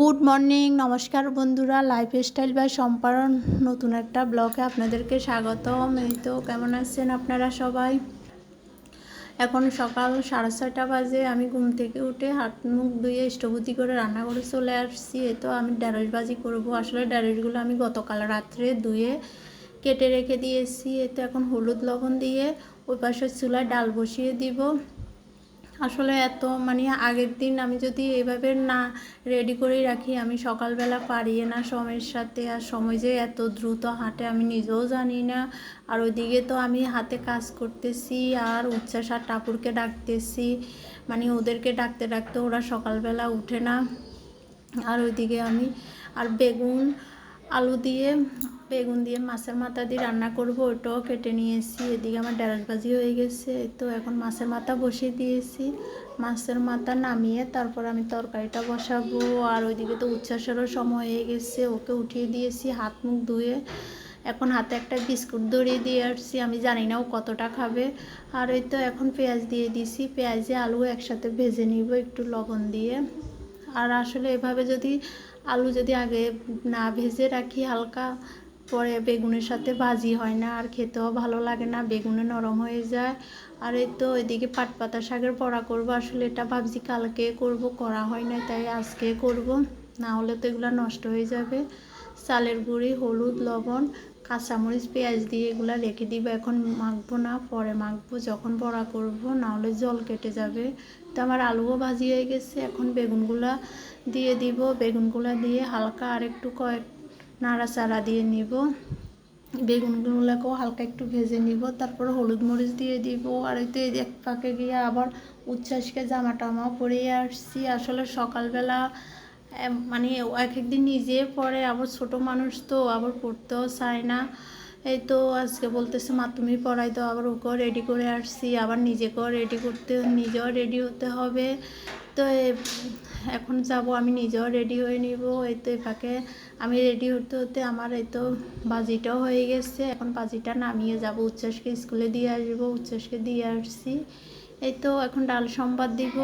Good morning, নমস্কার বন্ধুরা। Life style বা সম্পারণ নতুন একটা ব্লগে আপনাদেরকে স্বাগতম। এই তো, কেমন আছেন আপনারা সবাই? এখন সকাল সাড়ে ছয়টা বাজে, আমি ঘুম থেকে উঠে হাত মুখ ধুয়ে স্টোভুতি করে রান্না করে চলে আসছি। এ তো, আমি ঢ্যাঁড়সবাজি করব। আসলে ঢ্যাঁড়সগুলো আমি গতকাল রাত্রে ধুয়ে কেটে রেখে দিয়েছি। এই তো, এখন হলুদ লবণ দিয়ে ওই পাশে চুলায় ডাল বসিয়ে দিব। আসলে এত মানে আগের দিন আমি যদি এভাবে না রেডি করেই রাখি, আমি সকালবেলা পারিয়ে না সময়ের সাথে। আর সময় যে এত দ্রুত হাঁটে আমি নিজেও জানি না। আর ওইদিকে তো আমি হাতে কাজ করতেছি আর উচ্ছ্বাস আর টাপুরকে ডাকতেছি। মানে ওদেরকে ডাকতে ডাকতে ওরা সকালবেলা উঠে না। আর ওইদিকে আমি, আর বেগুন, আলু দিয়ে বেগুন দিয়ে মাছের মাথা দিয়ে রান্না করব ওটাও কেটে নিয়েছি। এদিকে আমার ঢেঁড়স ভাজি হয়ে গেছে তো এখন মাছের মাথা বসিয়ে দিয়েছি। মাছের মাথা নামিয়ে তারপর আমি তরকারিটা বসাবো। আর ওইদিকে তো উচ্ছ্বাসেরও সময় হয়ে গেছে, ওকে উঠিয়ে দিয়েছি হাত মুখ ধুয়ে। এখন হাতে একটা বিস্কুট ধরিয়ে দিয়ে আসছি, আমি জানি না ও কতটা খাবে। আর ওই তো এখন পেঁয়াজ দিয়ে দিছি, পেঁয়াজে আলু একসাথে ভেজে নিব একটু লবণ দিয়ে। আর আসলে এভাবে যদি আলু যদি আগে না ভেজে রাখি হালকা পরে বেগুনের সাথে ভাজি হয় না, আর খেতেও ভালো লাগে না, বেগুনে নরম হয়ে যায়। আর এই তো এদিকে পাট পাতা শাকের পড়া করব, আসলে এটা ভাবছি কালকে করব, করা হয় না তাই আজকে করব, না হলে তো এগুলো নষ্ট হয়ে যাবে। চালের গুঁড়ি, হলুদ, লবণ, কাঁচামরিচ, পেঁয়াজ দিয়ে এগুলো রেখে দিব, এখন মাখবো না, পরে মাখবো, যখন বড়া করব, না হলে জল কেটে যাবে। তো আমার আলুও ভাজি হয়ে গেছে, এখন বেগুনগুলা দিয়ে দিব, বেগুনগুলা দিয়ে হালকা আর একটু কয়েক নাড়াচাড়া দিয়ে নিব। বেগুনগুলোকেও হালকা একটু ভেজে নিব, তারপর হলুদ মরিচ দিয়ে দিব। আর এই তো এক পাকে গিয়ে আবার উচ্ছ্বাসকে জামা টামাও পরিয়ে আসছি। আসলে সকালবেলা মানে এক একদিন নিজে পরে, আবার ছোট মানুষ তো, আবার পড়তেও চায় না। এই তো আজকে বলতেছে, মা, তুমি পড়াই তো আবার ওকেও রেডি করে আসছি। আবার নিজেকেও রেডি করতে, নিজেও রেডি হতে হবে। তো এখন যাব, আমি নিজেও রেডি হয়ে নিব, এই তো এপাকে আমি রেডি হতে হতে আমার এই তো বাজিটাও হয়ে গেছে, এখন বাজিটা নামিয়ে যাব উচ্ছ্বাসকে স্কুলে দিয়ে আসব উচ্ছ্বাসকে দিয়ে আসছি, এই তো এখন ডাল সম্বাদ দিব।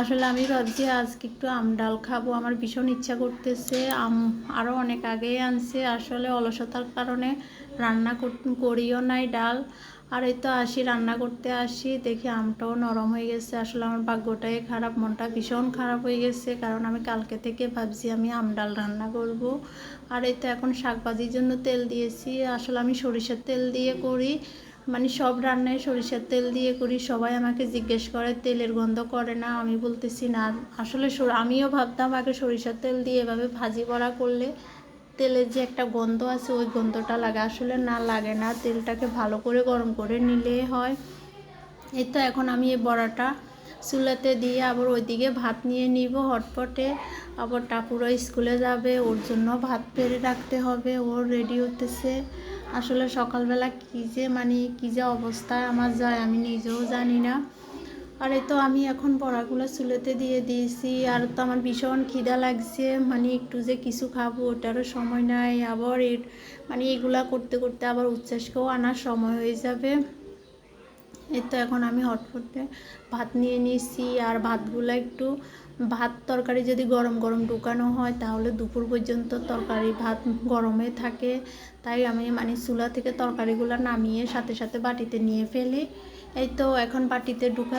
আসলে আমি ভাবছি আজকে একটু আম ডাল খাব, আমার ভীষণ ইচ্ছা করতেছে, আম আরও অনেক আগেই আনছে, আসলে অলসতার কারণে রান্না করিও নাই ডাল আর এই তো আসি, রান্না করতে আসি, দেখি আমটাও নরম হয়ে গেছে। আসলে আমার ভাগ্যটাই খারাপ, মনটা ভীষণ খারাপ হয়ে গেছে, কারণ আমি কালকে থেকে ভাবছি আমি আম ডাল রান্না করব। আর এই তো এখন শাকভাজির জন্য তেল দিয়েছি, আসলে আমি সরিষার তেল দিয়ে করি। মানে সব রান্নায় সরিষার তেল দিয়ে করি, সবাই আমাকে জিজ্ঞেস করে, তেলের গন্ধ করে না? আমি বলতেছি, না, আসলে আমিও ভাবতাম আগে সরিষার তেল দিয়ে এভাবে ভাজি বড়া করলে তেলের যে একটা গন্ধ আছে, ওই গন্ধটা লাগে। আসলে না, লাগে না। তেলটাকে ভালো করে গরম করে নিলে হয়। এই তো এখন আমি এই বড়াটা চুলাতে দিয়ে আবার ওইদিকে ভাত নিয়ে নিব হটপটে। আবার টাপুরা স্কুলে যাবে, ওর জন্য ভাত পেরে রাখতে হবে। ওর রেডি হতেছে। আসলে সকালবেলা কী যে মানে কী যে অবস্থায় আমার যায়, আমি নিজেও জানি না। আর এই তো আমি এখন পড়াগুলো চুলেতে দিয়ে দিয়েছি। আর তো আমার ভীষণ খিদা লাগছে। মানে একটু যে কিছু খাব ওটারও সময় নাই। আবার এর মানে এগুলা করতে করতে আবার উচ্ছ্বাসকেও আনার সময় হয়ে যাবে। এই তো এখন আমি হটফটে ভাত নিয়ে নিয়েছি। আর ভাতগুলো একটু, ভাত তরকারি যদি গরম গরম ঢুকানো হয় তাহলে দুপুর পর্যন্ত তরকারি ভাত গরমে থাকে। তাই আমি মানে চুলা থেকে তরকারিগুলো নামিয়ে সাথে সাথে বাটিতে নিয়ে ফেলি। এই তো এখন বাটিতে ঢুকা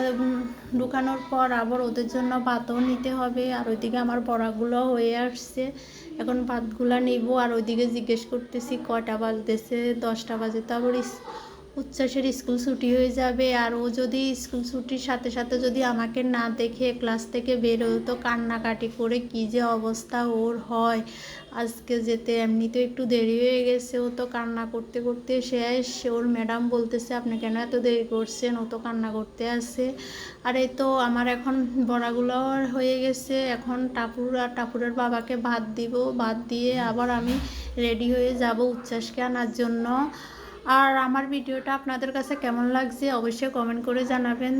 ঢুকানোর পর আবার ওদের জন্য ভাতও নিতে হবে, আর ওইদিকে আমার পড়াগুলো হয়ে আসছে। এখন ভাতগুলো নিব, আর ওইদিকে জিজ্ঞেস করতেছি কটা বাজতেছে, দশটা বাজে তো আবার উচ্ছ্বাসের স্কুল ছুটি হয়ে যাবে আর ও যদি স্কুল ছুটির সাথে সাথে যদি আমাকে না দেখে ক্লাস থেকে বের হতো কান্নাকাটি করে কী যে অবস্থা ওর হয়। আজকে যেতে এমনিতেও একটু দেরি হয়ে গেছে, ও তো কান্না করতে করতে শেষ। ওর ম্যাডাম বলতেছে, আপনি কেন এত দেরি করছেন? ও তো কান্না করতে আসে আর এই তো আমার এখন বড়াগুলো হয়ে গেছে। এখন টাপুর আর টাপুরের বাবাকে ভাত দিব। ভাত দিয়ে আবার আমি রেডি হয়ে যাব উচ্ছ্বাসকে আনার জন্য। আর আমার ভিডিওটা আপনাদের কাছে কেমন লাগছে অবশ্যই কমেন্ট করে জানাবেন।